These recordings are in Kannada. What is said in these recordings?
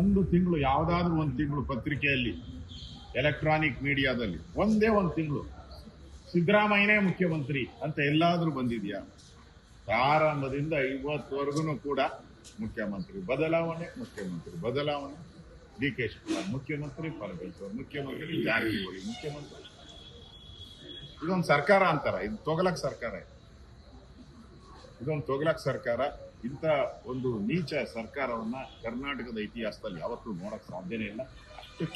ಒಂದು ತಿಂಗಳು, ಯಾವ್ದಾದ್ರು ಒಂದು ತಿಂಗಳು ಪತ್ರಿಕೆಯಲ್ಲಿ ಎಲೆಕ್ಟ್ರಾನಿಕ್ ಮೀಡಿಯಾದಲ್ಲಿ ಒಂದೇ ಒಂದು ತಿಂಗಳು. ಸಿದ್ದರಾಮಯ್ಯನೇ ಮುಖ್ಯಮಂತ್ರಿ ಅಂತ ಎಲ್ಲಾದ್ರೂ ಬಂದಿದ್ಯಾ? ಪ್ರಾರಂಭದಿಂದ ಇವತ್ತವರೆಗೂ ಕೂಡ ಮುಖ್ಯಮಂತ್ರಿ, ಬದಲಾವಣೆ ಮುಖ್ಯಮಂತ್ರಿ, ಬದಲಾವಣೆ. ಡಿ ಕೆ ಶಿವಕುಮಾರ್ ಮುಖ್ಯಮಂತ್ರಿ, ಪರಮೇಶ್ವರ್ ಮುಖ್ಯಮಂತ್ರಿ, ಜಾರಕಿಹೊಳಿ ಮುಖ್ಯಮಂತ್ರಿ. ಇದೊಂದು ಸರ್ಕಾರ ಅಂತಾರ, ಇದು ತೊಗಲಕ್ ಸರ್ಕಾರ ಇದು. ಇದೊಂದು ತೊಗಲಕ್ ಸರ್ಕಾರ. ಇಂಥ ಒಂದು ನೀಚ ಸರ್ಕಾರವನ್ನ ಕರ್ನಾಟಕದ ಇತಿಹಾಸದಲ್ಲಿ ಯಾವತ್ತೂ ನೋಡಕ್ ಸಾಧ್ಯನೇ ಇಲ್ಲ. ಅಷ್ಟು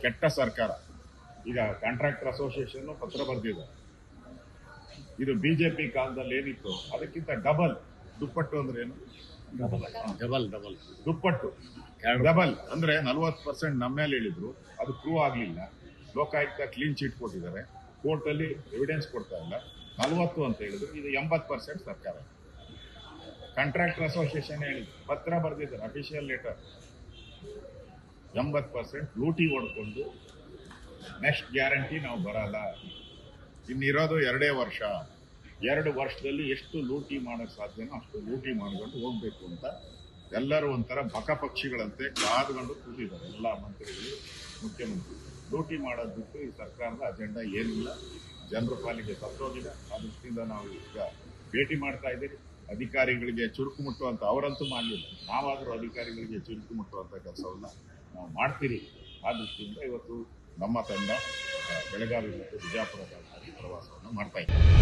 ಕೆಟ್ಟ ಸರ್ಕಾರ. ಈಗ ಕಾಂಟ್ರಾಕ್ಟರ್ ಅಸೋಸಿಯೇಷನ್ ಪತ್ರ ಬರೆದಿದೆ. ಇದು ಬಿಜೆಪಿ ಕಾಲದಲ್ಲಿ ಏನಿತ್ತು? ಅದಕ್ಕಿಂತ ಡಬಲ್ ದುಪ್ಪಟ್ಟು ಅಂದ್ರೆ ಏನು? ಡಬಲ್ ಡಬಲ್ ದುಪ್ಪಟ್ಟು. ಡಬಲ್ ಅಂದ್ರೆ ನಲ್ವತ್ತು ಪರ್ಸೆಂಟ್ ನಮ್ಮ ಮೇಲೆ ಹೇಳಿದ್ರು. ಅದು ಪ್ರೂವ್ ಆಗಲಿಲ್ಲ. ಲೋಕಾಯುಕ್ತ ಕ್ಲೀನ್ ಚೀಟ್ ಕೊಟ್ಟಿದ್ದಾರೆ. ಕೋರ್ಟ್ ಅಲ್ಲಿ ಎವಿಡೆನ್ಸ್ ಕೊಡ್ತಾ ಇಲ್ಲ. ನಲ್ವತ್ತು ಅಂತ ಹೇಳಿದ್ರು. ಇದು ಎಂಬತ್ತು ಪರ್ಸೆಂಟ್ ಸರ್ಕಾರ. ಕಾಂಟ್ರಾಕ್ಟರ್ ಅಸೋಸಿಯೇಷನ್ ಹೇಳಿ. ಪತ್ರ ಬರೆದಿದ್ದಾರೆ ಅಫಿಷಿಯಲ್ ಲೆಟರ್ ಎಂಬತ್ತು ಪರ್ಸೆಂಟ್ ಲೂಟಿ ಹೊಡ್ಕೊಂಡು ನೆಕ್ಸ್ಟ್ ಗ್ಯಾರಂಟಿ ನಾವು ಬರಲ್ಲ. ಇನ್ನಿರೋದು ಎರಡೇ ವರ್ಷ. ಎರಡು ವರ್ಷದಲ್ಲಿ ಎಷ್ಟು ಲೂಟಿ ಮಾಡೋಕ್ಕೆ ಸಾಧ್ಯನೋ ಅಷ್ಟು ಲೂಟಿ ಮಾಡ್ಕೊಂಡು ಹೋಗ್ಬೇಕು ಅಂತ ಎಲ್ಲರೂ ಒಂಥರ ಬಕ ಪಕ್ಷಿಗಳಂತೆ ಕಾದ್ಕೊಂಡು ಕೂತಿದ್ದಾರೆ ಎಲ್ಲ ಮಂತ್ರಿಗಳು, ಮುಖ್ಯಮಂತ್ರಿ. ಲೂಟಿ ಮಾಡೋದು ಬಿಟ್ಟು ಈ ಸರ್ಕಾರದ ಅಜೆಂಡಾ ಏನಿಲ್ಲ. ಜನರ ಪಾಲಿಗೆ ತಪ್ಪೋಗಿಲ್ಲ ಆ ದೃಷ್ಟಿಯಿಂದ ನಾವು ಈಗ ಭೇಟಿ ಮಾಡ್ತಾ ಇದ್ದೀವಿ ಅಧಿಕಾರಿಗಳಿಗೆ ಚುರುಕು ಮುಟ್ಟುವಂಥ ಅವರಂತೂ ಮಾಡಲಿಲ್ಲ. ನಾವಾದರೂ ಅಧಿಕಾರಿಗಳಿಗೆ ಚುರುಕು ಮುಟ್ಟುವಂಥ ಕೆಲಸವನ್ನು ನಾವು ಮಾಡ್ತೀರಿ. ಆ ದೃಷ್ಟಿಯಿಂದ ಇವತ್ತು ನಮ್ಮ ತಂಡ ಬೆಳಗಾವಿ ಮತ್ತು ಬಿಜಾಪುರ ಪ್ರವಾಸವನ್ನು ಮಾಡ್ತಾ ಇದ್ದೀವಿ